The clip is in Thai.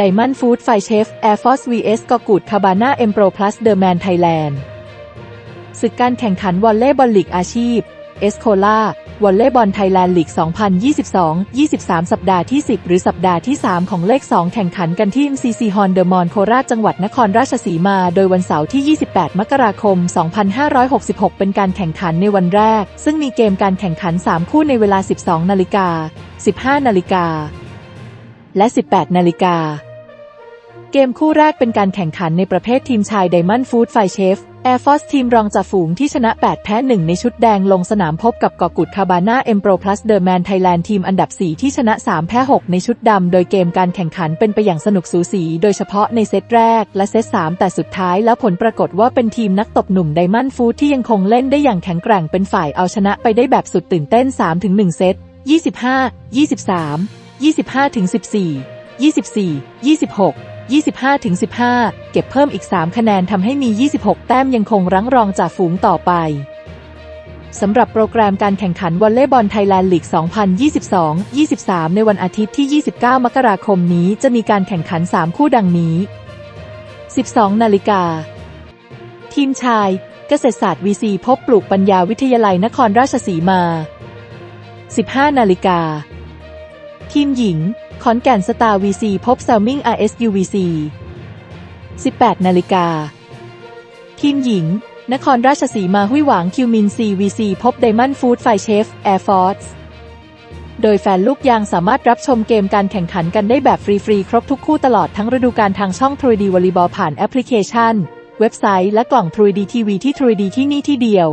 Diamond Food f i Chef Air Force vs กอกูดคาบาน่าเอ็มโปร plus The Man Thailand ศึกการแข่งขันวอลเลย์บอลลีกอาชีพเอสโคล่าวอลเลย์บอลไทยแลนด์ลีก 2022-23 สัปดาห์ที่ 10 หรือสัปดาห์ที่ 3 ของเลข 2 แข่งขันกันที่ MCC ฮอนเดอร์มอนโคราชจังหวัดนครราชสีมา โดยวันเสาร์ที่ 28 มกราคม 2566 เป็นการแข่งขันในวันแรก ซึ่งมีเกมการแข่งขัน 3 คู่ในเวลา 12 นาฬิกา 15 นาฬิกา และ 18 นาฬิกา เกมคู่แรกเป็นการแข่งขันในประเภททีมชาย Diamond Food f i Chef Air Force ทีมรองจ่าฝูงที่ชนะ 8 แพ้ 1 ในชุดแดงลงสนามพบกับกอกุดคาบาน่าเอ็มโปร plus The Man Thailand ทีมอันดับ 4 ที่ชนะ 3 แพ้ 6 ในชุดดำ โดยเกมการแข่งขันเป็นไปอย่างสนุกสูสี โดยเฉพาะในเซตแรกและเซต 3 แต่สุดท้ายแล้วผลปรากฏว่าเป็นทีมนักตบหนุ่ม Diamond Food ที่ยังคงเล่นได้อย่างแข็งแกร่งเป็นฝ่ายเอาชนะไปได้แบบสุดตื่นเต้น 3-1 เซต25 23 25 14 24 26 25ถึง15 เก็บเพิ่มอีก 3 คะแนนทำให้มี 26 แต้มยังคงรั้งรองจากฝูงต่อไปสำหรับโปรแกรมการแข่งขันวอลเลย์บอลไทยแลนด์ลีก 2022-23 ในวันอาทิตย์ที่ 29 มกราคมนี้จะมีการแข่งขัน 3 คู่ดังนี้ 12 นาฬิกา ทีมชาย เกษตรศาสตร์ VC พบปลูกปัญญาวิทยาลัยนครราชสีมา 15 นาฬิกา ทีมหญิง ขอนแก่นสตาร์ VC พบ s ซลมิง RSU VC 18 นาฬิกา ทีมหญิง นครราชสีมาหุ้ยหวางคิวมิน CVC พบ Diamond Food f i Chef Air Force โดยแฟนลูกยางสามารถรับชมเกมการแข่งขันกันได้แบบฟรี ๆ ครบทุกคู่ตลอดทั้งฤดูกาลทางช่อง 3D Volleyball ผ่านแอปพลิเคชัน เว็บไซต์และกล่อง 3D TV ที่ 3D ที่นี่ที่เดียว